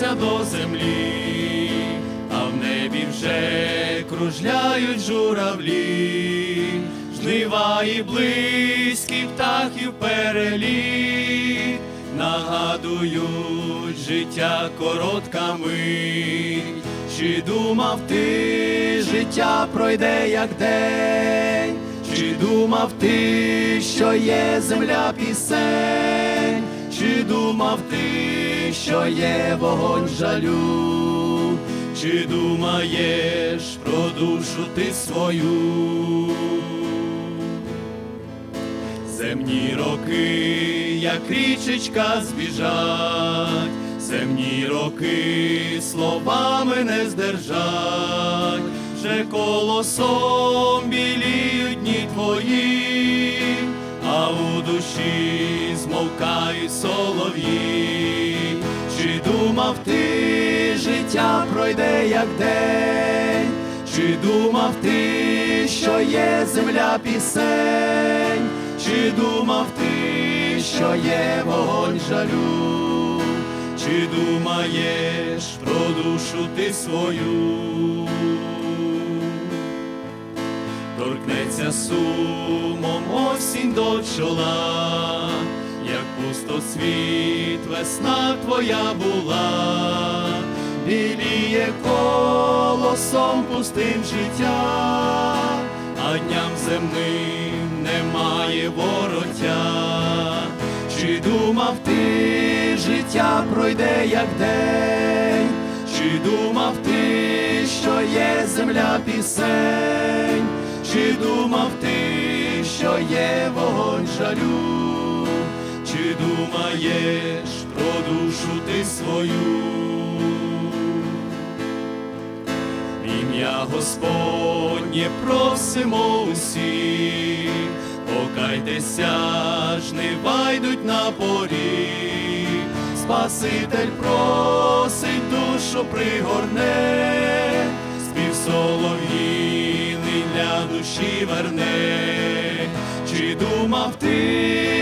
торкнеться до землі, а в небі вже кружляють журавлі, жнива і близькі птахів переліт, нагадують життя коротка мить. Чи думав ти, життя пройде як день, чи думав ти, що є земля пісень, чи думав ти, що є вогонь жалю, чи думаєш про душу ти свою? Земні роки, як річечка збіжать, земні роки словами не здержать, вже колосом біліють дні твої, а у душі змовкають солов'ї. Думав ти, життя пройде як день, чи думав ти, що є земля пісень, чи думав ти, що є вогонь жалю, чи думаєш про душу ти свою? торкнеться сумом осінь до чола, як пустоцвіт весна твоя була, біліє колосом пустим життя, а дням земним немає вороття. Чи думав ти, життя пройде як день, чи думав ти, що є земля пісень, чи думав ти, що є вогонь жалю, чи думаєш про душу ти свою? Ім'я Господнє просимо усі, покайтеся, жнива йдуть на порі, Спаситель просить душу пригорне, спів солов'їний для душі верне, чи думав ти,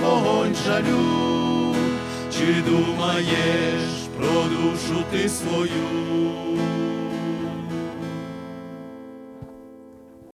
вогонь жалю, чи думаєш про душу ти свою?